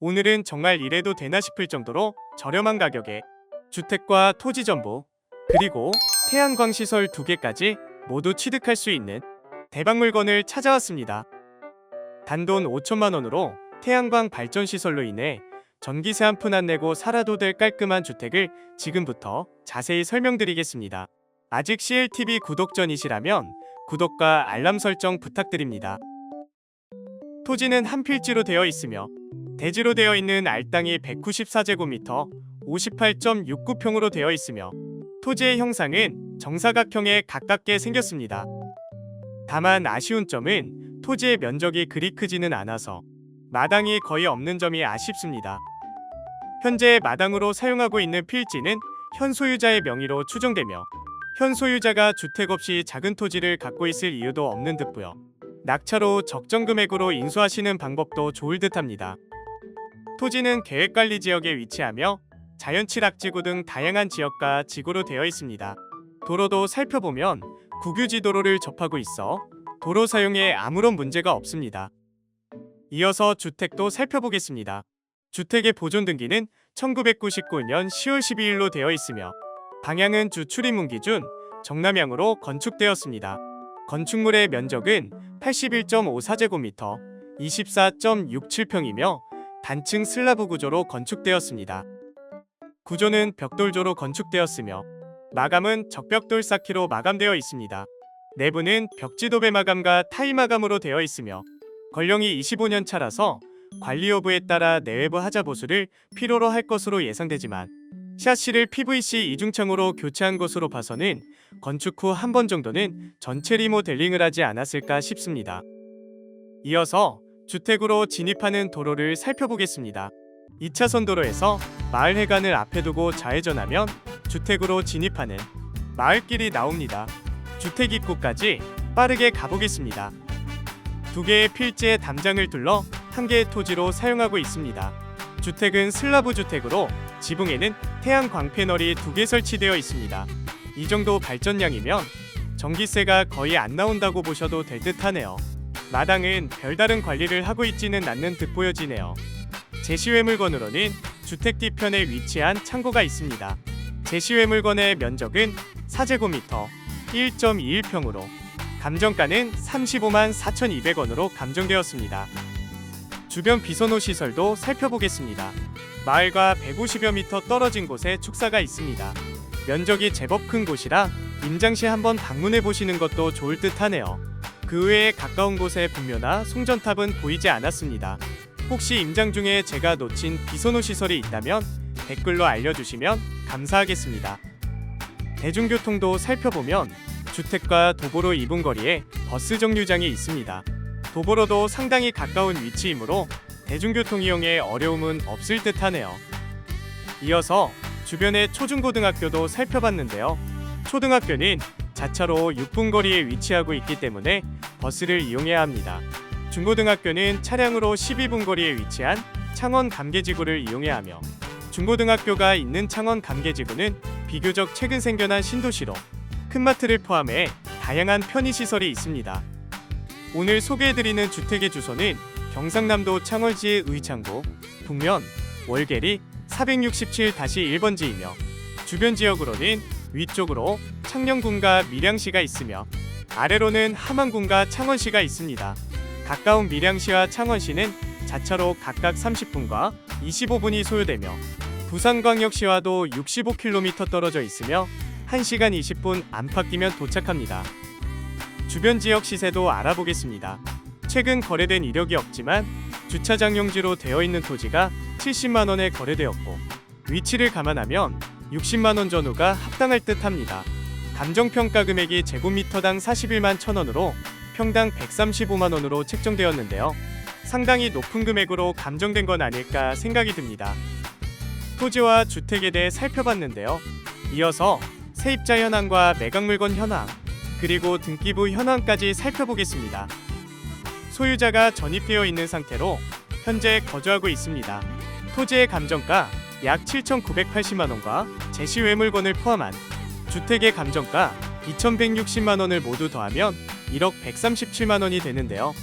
오늘은 정말 이래도 되나 싶을 정도로 저렴한 가격에 주택과 토지 정보 그리고 태양광 시설 두 개까지 모두 취득할 수 있는 대박 물건을 찾아왔습니다. 단돈 5천만 원으로 태양광 발전 시설로 인해 전기세 한 푼 안 내고 살아도 될 깔끔한 주택을 지금부터 자세히 설명드리겠습니다. 아직 CLTV 구독 전이시라면 구독과 알람 설정 부탁드립니다. 토지는 한 필지로 되어 있으며 대지로 되어 있는 알땅이 194제곱미터 58.69평으로 되어 있으며 토지의 형상은 정사각형에 가깝게 생겼습니다. 다만 아쉬운 점은 토지의 면적이 그리 크지는 않아서 마당이 거의 없는 점이 아쉽습니다. 현재 마당으로 사용하고 있는 필지는 현 소유자의 명의로 추정되며 현 소유자가 주택 없이 작은 토지를 갖고 있을 이유도 없는 듯고요. 낙차로 적정 금액으로 인수하시는 방법도 좋을 듯합니다. 토지는 계획관리 지역에 위치하며 자연칠 악지구 등 다양한 지역과 지구로 되어 있습니다. 도로도 살펴보면 국유지 도로를 접하고 있어 도로 사용에 아무런 문제가 없습니다. 이어서 주택도 살펴보겠습니다. 주택의 보존 등기는 1999년 10월 12일로 되어 있으며 방향은 주 출입문 기준 정남향으로 건축되었습니다. 건축물의 면적은 81.54제곱미터 24.67평이며 단층 슬라브 구조로 건축되었습니다. 구조는 벽돌조로 건축되었으며 마감은 적벽돌 쌓기로 마감되어 있습니다. 내부는 벽지도배 마감과 타일 마감으로 되어 있으며 권령이 25년 차라서 관리 여부에 따라 내외부 하자 보수를 필요로 할 것으로 예상되지만 샤시를 PVC 이중창으로 교체한 것으로 봐서는 건축 후 한 번 정도는 전체 리모델링을 하지 않았을까 싶습니다. 이어서 주택으로 진입하는 도로를 살펴보겠습니다. 2차선 도로에서 마을 해관을 앞에 두고 좌회전하면 주택으로 진입하는 마을길이 나옵니다. 주택 입구까지 빠르게 가보겠습니다. 두 개의 필지의 담장을 둘러 한 개의 토지로 사용하고 있습니다. 주택은 슬라브 주택으로 지붕에는 태양 광 패널이 두 개 설치되어 있습니다. 이 정도 발전량이면 전기세가 거의 안 나온다고 보셔도 될 듯하네요. 마당은 별다른 관리를 하고 있지는 않는 듯 보여지네요. 제시외 물건으로는 주택 뒤편에 위치한 창고가 있습니다. 제시외 물건의 면적은 4제곱미터 1.21평으로 감정가는 35만 4,200원으로 감정되었습니다. 주변 비선호 시설도 살펴보겠습니다. 마을과 150여 미터 떨어진 곳에 축사가 있습니다. 면적이 제법 큰 곳이라 임장시 한번 방문해 보시는 것도 좋을 듯 하네요. 그 외에 가까운 곳에 분묘나 송전탑은 보이지 않았습니다. 혹시 임장 중에 제가 놓친 비선호 시설이 있다면 댓글로 알려주시면 감사하겠습니다. 대중교통도 살펴보면 주택과 도보로 2분 거리에 버스 정류장이 있습니다. 도보로도 상당히 가까운 위치이므로 대중교통 이용에 어려움은 없을 듯하네요. 이어서 주변의 초중고등학교도 살펴봤는데요. 초등학교는 자차로 6분 거리에 위치하고 있기 때문에 버스를 이용해야 합니다. 중고등학교는 차량으로 12분 거리에 위치한 창원 감계지구를 이용해야 하며 중고등학교가 있는 창원 감계지구는 비교적 최근 생겨난 신도시로 큰 마트를 포함해 다양한 편의시설이 있습니다. 오늘 소개해드리는 주택의 주소는 경상남도 창원시 의창구 북면 월계리 467-1번지이며 주변 지역으로는 위쪽으로 창녕군과 밀양시가 있으며 아래로는 함안군과 창원시가 있습니다. 가까운 밀양시와 창원시는 자차로 각각 30분과 25분이 소요되며 부산광역시와도 65km 떨어져 있으며 1시간 20분 안팎이면 도착합니다. 주변 지역 시세도 알아보겠습니다. 최근 거래된 이력이 없지만 주차장용지로 되어 있는 토지가 70만 원에 거래되었고 위치를 감안하면 60만 원 전후가 합당할 듯합니다. 감정평가 금액이 제곱미터당 41만 1천원으로 평당 135만 원으로 책정되었는데요. 상당히 높은 금액으로 감정된 건 아닐까 생각이 듭니다. 토지와 주택에 대해 살펴봤는데요. 이어서 세입자 현황과 매각 물건 현황, 그리고 등기부 현황까지 살펴보겠습니다. 소유자가 전입되어 있는 상태로 현재 거주하고 있습니다. 토지의 감정가 약 7,980만 원과 제시 외물건을 포함한 주택의 감정가 2,160만 원을 모두 더하면 1억 137만 원이 되는데요.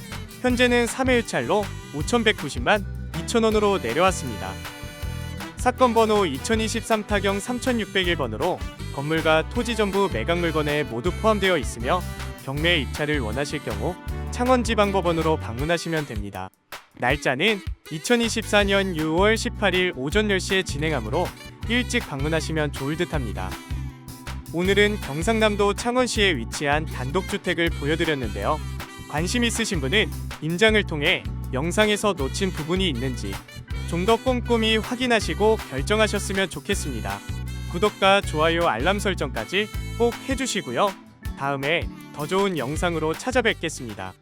현재는 3회 유찰로 5,190만 5천원으로 내려왔습니다. 사건 번호 2023 타경 3601번으로 건물과 토지 전부 매각 물건에 모두 포함되어 있으며 경매 입찰을 원하실 경우 창원지방법원으로 방문하시면 됩니다. 날짜는 2024년 6월 18일 오전 10시에 진행하므로 일찍 방문하시면 좋을 듯합니다. 오늘은 경상남도 창원시에 위치한 단독주택을 보여드렸는데요. 관심 있으신 분은 임장을 통해 영상에서 놓친 부분이 있는지 좀 더 꼼꼼히 확인하시고 결정하셨으면 좋겠습니다. 구독과 좋아요 알람 설정까지 꼭 해주시고요. 다음에 더 좋은 영상으로 찾아뵙겠습니다.